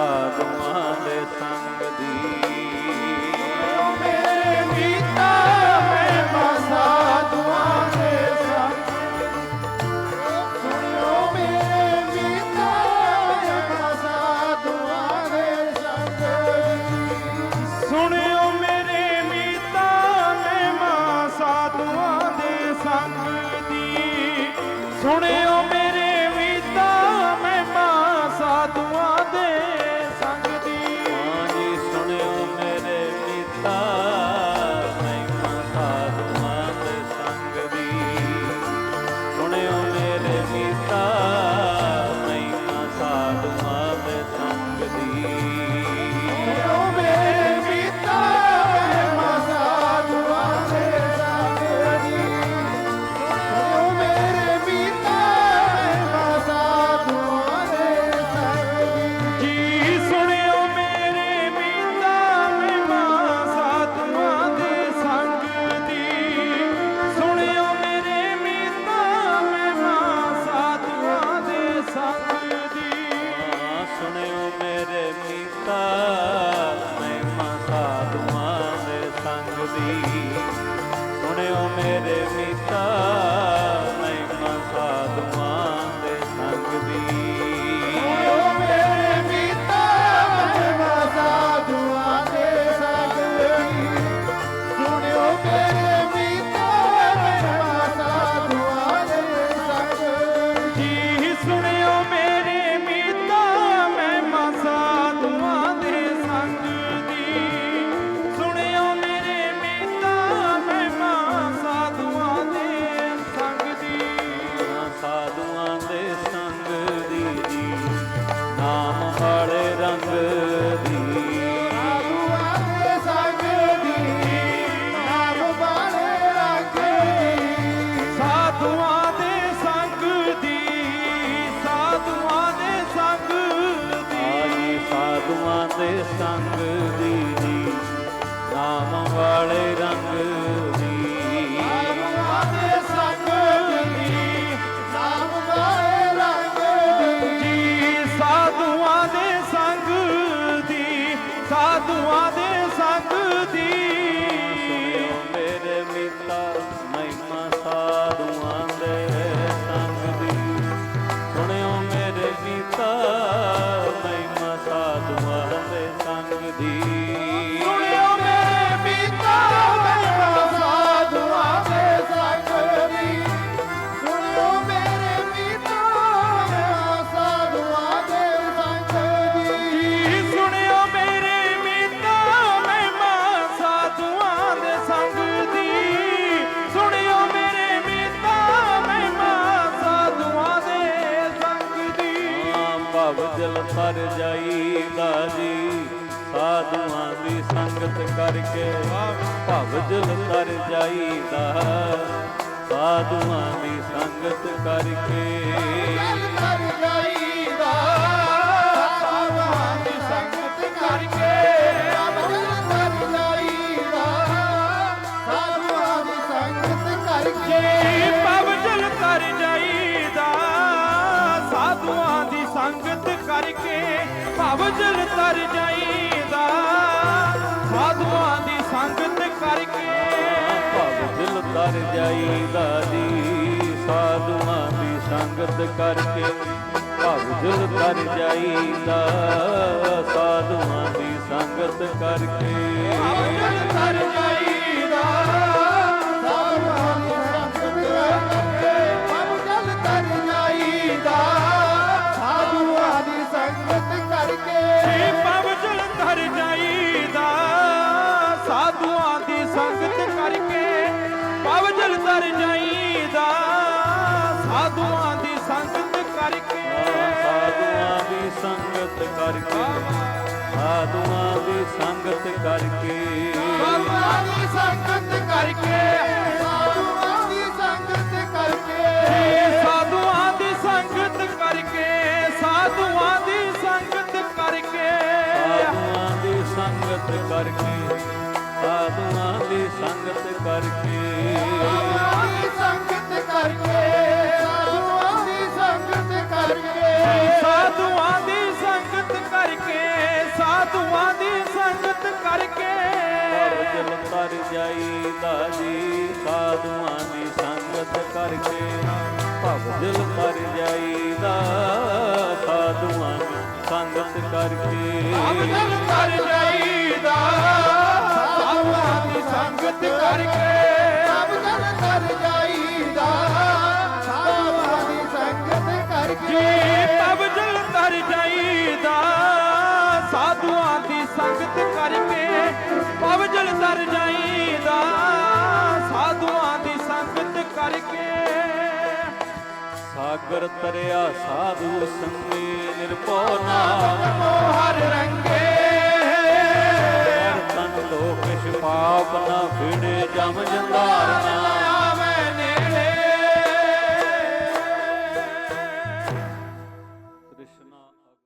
ਸੰਗ ਮੇਰੇ ਮੀਤਾ ਮੈਂ ਮਸਾਧੂਆਂ ਦੇ। ਸੁਣਿਓ ਮੇਰੇ ਮੀਤਾ ਮੈਂ ਦੇ ਸੰਗ ਸੁਣਿਓ ਮੇਰੇ ਸੁਣਿਓ প্রাণের মিতা ਸੰਗ ਦੀ ਜੀ ਨਾਮ ਵਾਲੇ ਰੰਗ ਦੀ। ਸੰਗ ਦੀ ਨਾਮ ਵਾਲੇ ਰੰਗ ਦੀ। ਸਾਧੂਆਂ ਦੇ ਸੰਗ ਦੀ ਸਾਧੂਆਂ ਦੇ ਸੰਗ ਦੀ। ਮੇਰੇ ਸਾਧੂਆਂ ਦੇ ਸੰਗ ਦੀ। ਸੁਣਿਓ ਮੇਰੇ ਮਿੱਤਾ ਭਵ ਤਰ ਜਾਈਦਾ ਜੀ ਸਾਧੂਆਂ ਦੀ ਸੰਗਤ ਕਰਕੇ ਭਵ ਜਲ ਤਰ ਜਾਈਦਾ ਸਾਧੂਆਂ ਦੀ ਸੰਗਤ ਕਰਕੇ ਕਰ ਜਾਈਦਾ ਸਾਧੂਆਂ ਦੀ ਸੰਗਤ ਕਰਕੇ ਕਰ ਜਾਈਦਾ ਸਾਧੂਆਂ ਦੀ ਸੰਗਤ ਕਰਕੇ ਪਵਜਲ ਕਰ ਜਾਈਦਾ ਸਾਧੂਆਂ ਦੀ ਸੰਗਤ ਕਰਕੇ ਪਵਜਲ ਤਰ ਜਾਈਦਾ। ਸਾਧੂਆਂ ਦੀ ਸੰਗਤ ਕਰਕੇ ਭਵ ਜਲ ਤਰ ਜਾਈਦਾ ਜੀ, ਸਾਧੂਆਂ ਦੀ ਸੰਗਤ ਕਰਕੇ ਭਵ ਜਲ ਤਰ ਜਾਈਦਾ, ਸਾਧੂਆਂ ਦੀ ਸੰਗਤ ਕਰਕੇ। ਪਵਜਲ ਤਰ ਜਾਈਦਾ। ਸਾਧੂਆਂ ਦੀ ਸੰਗਤ ਕਰਕੇ। ਸਾਧੂਆਂ ਦੀ ਸੰਗਤ ਕਰਕੇ। ਸਾਧੂਆਂ ਦੀ ਸੰਗਤ ਕਰਕੇ। ਸਾਧੂਆਂ ਦੀ ਸੰਗਤ ਕਰਕੇ। ਸਾਧੂਆਂ ਦੀ ਸੰਗਤ ਕਰਕੇ। ਸਾਧੂਆਂ ਦੀ ਸੰਗਤ ਕਰਕੇ। ਸਾਧੂਆਂ ਦੀ ਸੰਗਤ ਕਰਕੇ। ਸਾਧੂਆਂ ਦੀ ਸੰਗਤ ਕਰਕੇ। ਸਾਧੂਆਂ ਸੰਗਤ ਕਰਕੇ। ਸਾਧੂਆਂ ਦੀ ਸੰਗਤ ਕਰਕੇ ਸਾਧੂਆਂ ਦੀ ਸੰਗਤ ਕਰਕੇ। ਸਾਧੂਆਂ ਦੀ ਸੰਗਤ ਕਰਕੇ ਸਾਧੂਆਂ ਦੀ ਸੰਗਤ ਕਰਕੇ। ਭਵਜਲ ਤਰ ਜਾਈਦਾ ਜੀ ਸਾਧੂਆਂ ਦੀ ਸੰਗਤ ਕਰਕੇ। ਭਵਜਲ ਤਰ ਜਾਈਦਾ ਸਾਧੂਆਂ ਦੀ ਸੰਗਤ ਕਰਕੇ। ਜਾਈਦਾ ਦੀ ਸੰਗਤ ਕਰਕੇ ਅਵਜਲ ਕਰ ਜਾਈਦਾ। ਸਾਧੂਆਂ ਦੀ ਕਰਕੇ ਪਵਜਲ ਤਰ ਜਾਈਦਾ। ਸਾਧੂਆਂ ਦੀ ਸੰਗਤ ਕਰਕੇ ਪਵਜਲ ਤਰ ਜਾਈਦਾ। ਸਾਧੂਆਂ ਦੀ ਸੰਗਤ ਕਰਕੇ ਸਾਗਰ ਤਰਿਆ ਸਾਧੂ ਸੰਗੀ ਨਿਰਭਉ ਨਾਮ। ਹਰ ਰੰਗੇ। ਆਪਣਾ ਫਿੜੇ ਜਮ ਜੰਦਾਰਨਾ